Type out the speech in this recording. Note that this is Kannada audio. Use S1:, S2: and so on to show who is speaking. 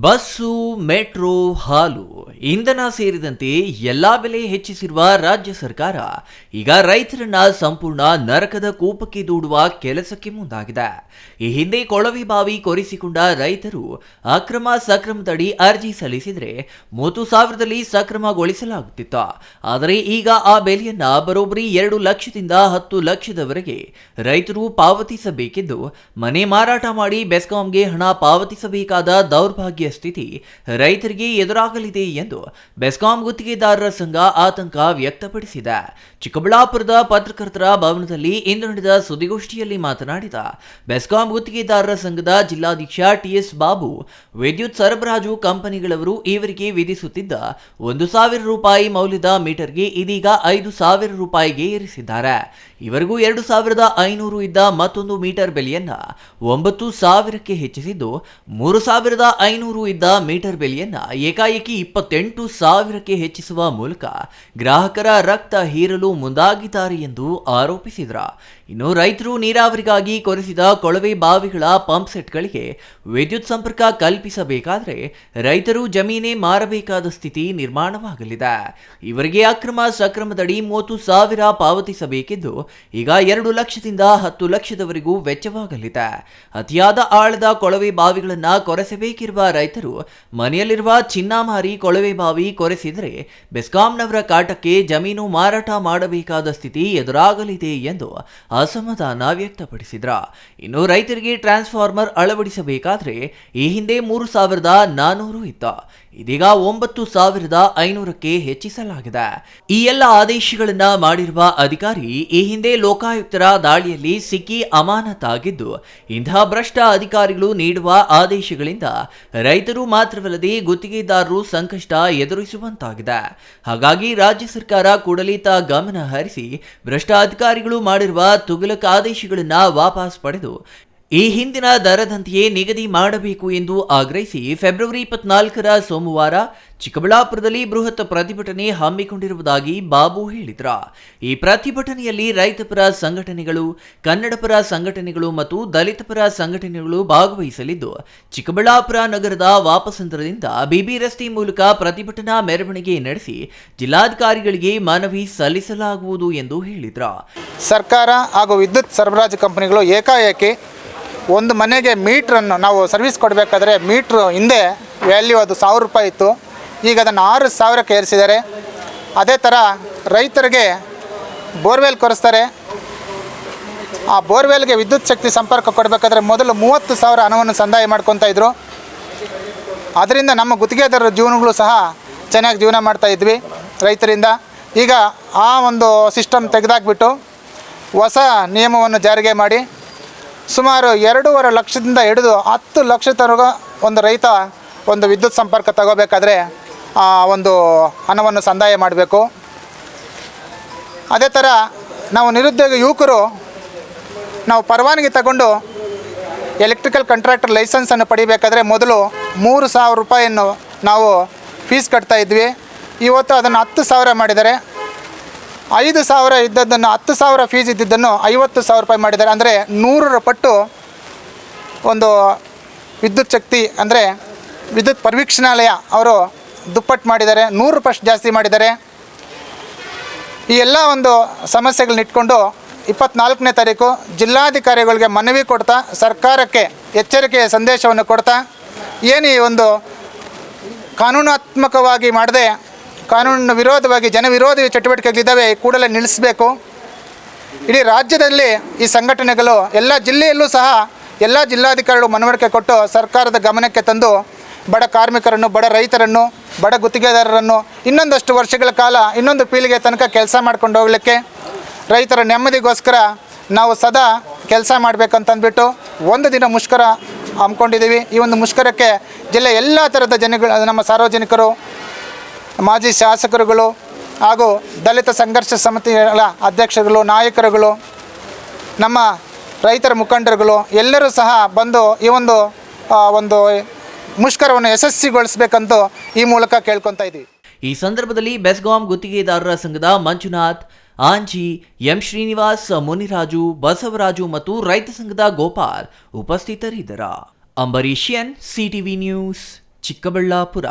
S1: ಬಸ್ಸು ಮೆಟ್ರೋ ಹಾಲು. ಇಂಧನ ಸೇರಿದಂತೆ ಎಲ್ಲಾ ಬೆಲೆ ಹೆಚ್ಚಿಸಿರುವ ರಾಜ್ಯ ಸರ್ಕಾರ ಈಗ ರೈತರನ್ನ ಸಂಪೂರ್ಣ ನರಕದ ಕೂಪಕ್ಕೆ ದೂಡುವ ಕೆಲಸಕ್ಕೆ ಮುಂದಾಗಿದೆ. ಈ ಹಿಂದೆ ಕೊಳವೆ ಬಾವಿ ಕೊರೆಸಿಕೊಂಡ ರೈತರು ಅಕ್ರಮ ಸಕ್ರಮದಡಿ ಅರ್ಜಿ ಸಲ್ಲಿಸಿದ್ರೆ ಮೂವತ್ತು ಸಾವಿರದಲ್ಲಿ ಸಕ್ರಮಗೊಳಿಸಲಾಗುತ್ತಿತ್ತು. ಆದರೆ ಈಗ ಆ ಬೆಲೆಯನ್ನ ಬರೋಬ್ಬರಿ ಎರಡು ಲಕ್ಷದಿಂದ ಹತ್ತು ಲಕ್ಷದವರೆಗೆ ರೈತರು ಪಾವತಿಸಬೇಕೆಂದು ಮನೆ ಮಾರಾಟ ಮಾಡಿ ಬೆಸ್ಕಾಂಗೆ ಹಣ ಪಾವತಿಸಬೇಕಾದ ದೌರ್ಭಾಗ್ಯ ಸ್ಥಿತಿ ರೈತರಿಗೆ ಎದುರಾಗಲಿದೆ ಎಂದು ಬೆಸ್ಕಾಂ ಗುತ್ತಿಗೆದಾರರ ಸಂಘ ಆತಂಕ ವ್ಯಕ್ತಪಡಿಸಿದೆ. ಚಿಕ್ಕಬಳ್ಳಾಪುರದ ಪತ್ರಕರ್ತರ ಭವನದಲ್ಲಿ ಇಂದು ನಡೆದ ಸುದ್ದಿಗೋಷ್ಠಿಯಲ್ಲಿ ಮಾತನಾಡಿದ ಬೆಸ್ಕಾಂ ಗುತ್ತಿಗೆದಾರರ ಸಂಘದ ಜಿಲ್ಲಾಧ್ಯಕ್ಷ ಟಿಎಸ್ ಬಾಬು, ವಿದ್ಯುತ್ ಸರಬರಾಜು ಕಂಪನಿಗಳವರು ಈವರೆಗೆ ವಿಧಿಸುತ್ತಿದ್ದ ಒಂದು ಸಾವಿರ ರೂಪಾಯಿ ಮೌಲ್ಯದ ಮೀಟರ್ಗೆ ಇದೀಗ ಐದು ಸಾವಿರ ರೂಪಾಯಿಗೆ ಏರಿಸಿದ್ದಾರೆ. ಇವರಿಗೂ ಎರಡು ಸಾವಿರದ ಐನೂರು ಇದ್ದ ಮತ್ತೊಂದು ಮೀಟರ್ ಬೆಲೆಯನ್ನ ಒಂಬತ್ತು ಸಾವಿರಕ್ಕೆ ಹೆಚ್ಚಿಸಿದ್ದು, ಮೂರು ಸಾವಿರದ ಐನೂರು ಇದ್ದ ಮೀಟರ್ ಬೆಲೆಯನ್ನ ಏಕಾಏಕಿ ಇಪ್ಪತ್ತೆಂಟು ಸಾವಿರಕ್ಕೆ ಹೆಚ್ಚಿಸುವ ಮೂಲಕ ಗ್ರಾಹಕರ ರಕ್ತ ಹೀರಲು ಮುಂದಾಗಿದ್ದಾರೆ ಎಂದು ಆರೋಪಿಸಿದ್ರ. ಇನ್ನು ರೈತರು ನೀರಾವರಿಗಾಗಿ ಕೊರೆಸಿದ ಕೊಳವೆ ಬಾವಿಗಳ ಪಂಪ್ ಸೆಟ್ಗಳಿಗೆ ವಿದ್ಯುತ್ ಸಂಪರ್ಕ ಕಲ್ಪಿಸಬೇಕಾದರೆ ರೈತರು ಜಮೀನೇ ಮಾರಬೇಕಾದ ಸ್ಥಿತಿ ನಿರ್ಮಾಣವಾಗಲಿದೆ. ಇವರಿಗೆ ಅಕ್ರಮ ಸಕ್ರಮದಡಿ ಮೂವತ್ತು ಸಾವಿರ ಪಾವತಿಸಬೇಕಿದ್ದು ಈಗ ಎರಡು ಲಕ್ಷದಿಂದ ಹತ್ತು ಲಕ್ಷದವರೆಗೂ ವೆಚ್ಚವಾಗಲಿದೆ. ಅತಿಯಾದ ಆಳದ ಕೊಳವೆ ಬಾವಿಗಳನ್ನು ಕೊರೆಸಬೇಕಿರುವ ರೈತರು ಮನೆಯಲ್ಲಿರುವ ಚಿನ್ನಾಮಾರಿ ಕೊಳವೆ ಬಾವಿ ಕೊರೆಸಿದರೆ ಬೆಸ್ಕಾಂನವರ ಕಾಟಕ್ಕೆ ಜಮೀನು ಮಾರಾಟ ಮಾಡಬೇಕಾದ ಸ್ಥಿತಿ ಎದುರಾಗಲಿದೆ ಎಂದು ಅಸಮಾಧಾನ ವ್ಯಕ್ತಪಡಿಸಿದ್ರ. ಇನ್ನು ರೈತರಿಗೆ ಟ್ರಾನ್ಸ್ಫಾರ್ಮರ್ ಅಳವಡಿಸಬೇಕಾದ್ರೆ ಈ ಹಿಂದೆ ಮೂರು ಸಾವಿರದ ನಾನೂರು ಇತ್ತು. ಇದೀಗ ಒಂಬತ್ತು ಸಾವಿರದ ಐನೂರಕ್ಕೆ ಹೆಚ್ಚಿಸಲಾಗಿದೆ. ಈ ಎಲ್ಲ ಆದೇಶಗಳನ್ನ ಮಾಡಿರುವ ಅಧಿಕಾರಿ ಈ ಹಿಂದೆ ಲೋಕಾಯುಕ್ತರ ದಾಳಿಯಲ್ಲಿ ಸಿಕ್ಕಿ ಅಮಾನತಾಗಿದ್ದು, ಇಂತಹ ಭ್ರಷ್ಟ ಅಧಿಕಾರಿಗಳು ನೀಡುವ ಆದೇಶಗಳಿಂದ ರೈತರು ಮಾತ್ರವಲ್ಲದೆ ಗುತ್ತಿಗೆದಾರರು ಸಂಕಷ್ಟ ಎದುರಿಸುವಂತಾಗಿದೆ. ಹಾಗಾಗಿ ರಾಜ್ಯ ಸರ್ಕಾರ ಕೂಡಲಿತ ಗಮನ ಹರಿಸಿ ಭ್ರಷ್ಟ ಅಧಿಕಾರಿಗಳು ಮಾಡಿರುವ ತುಗಲಕ್ ಆದೇಶಗಳನ್ನ ವಾಪಸ್ ಪಡೆದು ಈ ಹಿಂದಿನ ದರದಂತೆಯೇ ನಿಗದಿ ಮಾಡಬೇಕು ಎಂದು ಆಗ್ರಹಿಸಿ ಫೆಬ್ರವರಿ ಇಪ್ಪತ್ನಾಲ್ಕರ ಸೋಮವಾರ ಚಿಕ್ಕಬಳ್ಳಾಪುರದಲ್ಲಿ ಬೃಹತ್ ಪ್ರತಿಭಟನೆ ಹಮ್ಮಿಕೊಂಡಿರುವುದಾಗಿ ಬಾಬು ಹೇಳಿದ್ರ. ಈ ಪ್ರತಿಭಟನೆಯಲ್ಲಿ ರೈತಪರ ಸಂಘಟನೆಗಳು ಕನ್ನಡಪರ ಸಂಘಟನೆಗಳು ಮತ್ತು ದಲಿತಪರ ಸಂಘಟನೆಗಳು ಭಾಗವಹಿಸಲಿದ್ದು, ಚಿಕ್ಕಬಳ್ಳಾಪುರ ನಗರದ ವಾಪಸಂತ್ರದಿಂದ ಬಿಬಿ ರಸ್ತೆ ಮೂಲಕ ಪ್ರತಿಭಟನಾ ಮೆರವಣಿಗೆ ನಡೆಸಿ ಜಿಲ್ಲಾಧಿಕಾರಿಗಳಿಗೆ ಮನವಿ ಸಲ್ಲಿಸಲಾಗುವುದು ಎಂದು ಹೇಳಿದ್ರ.
S2: ಸರ್ಕಾರ ಹಾಗೂ ವಿದ್ಯುತ್ ಸರಬರಾಜು ಕಂಪನಿಗಳು ಏಕಾಏಕಿ ಒಂದು ಮನೆಗೆ ಮೀಟ್ರನ್ನು ನಾವು ಸರ್ವಿಸ್ ಕೊಡಬೇಕಾದ್ರೆ ಮೀಟ್ರು ಹಿಂದೆ ವ್ಯಾಲ್ಯೂ ಅದು ಸಾವಿರ ರೂಪಾಯಿ ಇತ್ತು. ಈಗ ಅದನ್ನು ಆರು ಸಾವಿರಕ್ಕೆ ಏರಿಸಿದ್ದಾರೆ. ಅದೇ ಥರ ರೈತರಿಗೆ ಬೋರ್ವೆಲ್ ಕೊರೆಸ್ತಾರೆ. ಆ ಬೋರ್ವೆಲ್ಗೆ ವಿದ್ಯುತ್ ಶಕ್ತಿ ಸಂಪರ್ಕ ಕೊಡಬೇಕಾದ್ರೆ ಮೊದಲು ಮೂವತ್ತು ಸಾವಿರ ಹಣವನ್ನು ಸಂದಾಯ ಮಾಡ್ಕೊತಾ ಇದ್ದರು ಅದರಿಂದ ನಮ್ಮ ಗುತ್ತಿಗೆದಾರರ ಜೀವನಗಳು ಸಹ ಚೆನ್ನಾಗಿ ಜೀವನ ಮಾಡ್ತಾ ಇದ್ವಿ ರೈತರಿಂದ. ಈಗ ಆ ಒಂದು ಸಿಸ್ಟಮ್ ತೆಗೆದಾಕ್ಬಿಟ್ಟು ಹೊಸ ನಿಯಮವನ್ನು ಜಾರಿಗೆ ಮಾಡಿ ಸುಮಾರು ಎರಡೂವರೆ ಲಕ್ಷದಿಂದ ಹಿಡಿದು ಹತ್ತು ಲಕ್ಷ ತನಕ ಒಂದು ರೈತ ಒಂದು ವಿದ್ಯುತ್ ಸಂಪರ್ಕ ತಗೋಬೇಕಾದ್ರೆ ಒಂದು ಹಣವನ್ನು ಸಂದಾಯ ಮಾಡಬೇಕು. ಅದೇ ಥರ ನಾವು ನಿರುದ್ಯೋಗ ಯುವಕರು ನಾವು ಪರವಾನಗಿ ತಗೊಂಡು ಎಲೆಕ್ಟ್ರಿಕಲ್ ಕಾಂಟ್ರಾಕ್ಟರ್ ಲೈಸೆನ್ಸನ್ನು ಪಡಿಬೇಕಾದ್ರೆ ಮೊದಲು ಮೂರು ಸಾವಿರ ರೂಪಾಯಿಯನ್ನು ನಾವು ಫೀಸ್ ಕಟ್ತಾ ಇದ್ವಿ. ಇವತ್ತು ಅದನ್ನು ಹತ್ತು ಸಾವಿರ ಮಾಡಿದ್ದಾರೆ. ಐದು ಸಾವಿರ ಇದ್ದದ್ದನ್ನು, ಹತ್ತು ಸಾವಿರ ಫೀಸ್ ಇದ್ದಿದ್ದನ್ನು ಐವತ್ತು ಸಾವಿರ ರೂಪಾಯಿ ಮಾಡಿದ್ದಾರೆ. ಅಂದರೆ ನೂರರ ಪಟ್ಟು ಒಂದು ವಿದ್ಯುತ್ ಶಕ್ತಿ, ಅಂದರೆ ವಿದ್ಯುತ್ ಪರಿವೀಕ್ಷಣಾಲಯ ಅವರು ದುಪ್ಪಟ್ಟು ಮಾಡಿದ್ದಾರೆ. ನೂರು ರೂಪಾಯಿ ಜಾಸ್ತಿ ಮಾಡಿದ್ದಾರೆ. ಈ ಎಲ್ಲ ಒಂದು ಸಮಸ್ಯೆಗಳನ್ನ ಇಟ್ಕೊಂಡು ಇಪ್ಪತ್ನಾಲ್ಕನೇ ತಾರೀಕು ಜಿಲ್ಲಾಧಿಕಾರಿಗಳಿಗೆ ಮನವಿ ಕೊಡ್ತಾ, ಸರ್ಕಾರಕ್ಕೆ ಎಚ್ಚರಿಕೆಯ ಸಂದೇಶವನ್ನು ಕೊಡ್ತಾ, ಏನು ಈ ಒಂದು ಕಾನೂನಾತ್ಮಕವಾಗಿ ಮಾಡದೆ ಕಾನೂನಿನ ವಿರೋಧವಾಗಿ ಜನವಿರೋಧಿ ಚಟುವಟಿಕೆಗಳಿದ್ದಾವೆ, ಕೂಡಲೇ ನಿಲ್ಲಿಸಬೇಕು. ಇಡೀ ರಾಜ್ಯದಲ್ಲಿ ಈ ಸಂಘಟನೆಗಳು ಎಲ್ಲ ಜಿಲ್ಲೆಯಲ್ಲೂ ಸಹ ಎಲ್ಲ ಜಿಲ್ಲಾಧಿಕಾರಿಗಳು ಮನವರಿಕೆ ಕೊಟ್ಟು ಸರ್ಕಾರದ ಗಮನಕ್ಕೆ ತಂದು ಬಡ ಕಾರ್ಮಿಕರನ್ನು, ಬಡ ರೈತರನ್ನು, ಬಡ ಗುತ್ತಿಗೆದಾರರನ್ನು ಇನ್ನೊಂದಷ್ಟು ವರ್ಷಗಳ ಕಾಲ ಇನ್ನೊಂದು ಪೀಳಿಗೆ ತನಕ ಕೆಲಸ ಮಾಡ್ಕೊಂಡು ಹೋಗಲಿಕ್ಕೆ ರೈತರ ನೆಮ್ಮದಿಗೋಸ್ಕರ ನಾವು ಸದಾ ಕೆಲಸ ಮಾಡಬೇಕಂತಂದ್ಬಿಟ್ಟು ಒಂದು ದಿನ ಮುಷ್ಕರ ಹಮ್ಮಿಕೊಂಡಿದ್ದೀವಿ. ಈ ಒಂದು ಮುಷ್ಕರಕ್ಕೆ ಜಿಲ್ಲೆ ಎಲ್ಲ ಥರದ ಜನಗಳು, ನಮ್ಮ ಸಾರ್ವಜನಿಕರು ಮಾಜಿ ಶಾಸಕರುಗಳು ಹಾಗೂ ದಲಿತ ಸಂಘರ್ಷ ಸಮಿತಿಗಳ ಅಧ್ಯಕ್ಷರುಗಳು, ನಾಯಕರುಗಳು, ನಮ್ಮ ರೈತರ ಮುಖಂಡರುಗಳು ಎಲ್ಲರೂ ಸಹ ಬಂದು ಈ ಒಂದು ಒಂದು ಮುಷ್ಕರವನ್ನು ಯಶಸ್ವಿಗೊಳಿಸಬೇಕಂತ ಈ ಮೂಲಕ ಕೇಳ್ಕೊತಾ ಇದ್ದೀವಿ
S1: ಈ ಸಂದರ್ಭದಲ್ಲಿ ಬೆಸ್ಗಾಂ ಗುತ್ತಿಗೆದಾರರ ಸಂಘದ ಮಂಜುನಾಥ್, ಆಂಜಿ, ಎಂ ಶ್ರೀನಿವಾಸ್, ಮುನಿರಾಜು, ಬಸವರಾಜು ಮತ್ತು ರೈತ ಸಂಘದ ಗೋಪಾಲ್ ಉಪಸ್ಥಿತರಿದ್ದರ. ಅಂಬರೀಷಿಯನ್ ಸಿಟಿವಿ ನ್ಯೂಸ್, ಚಿಕ್ಕಬಳ್ಳಾಪುರ.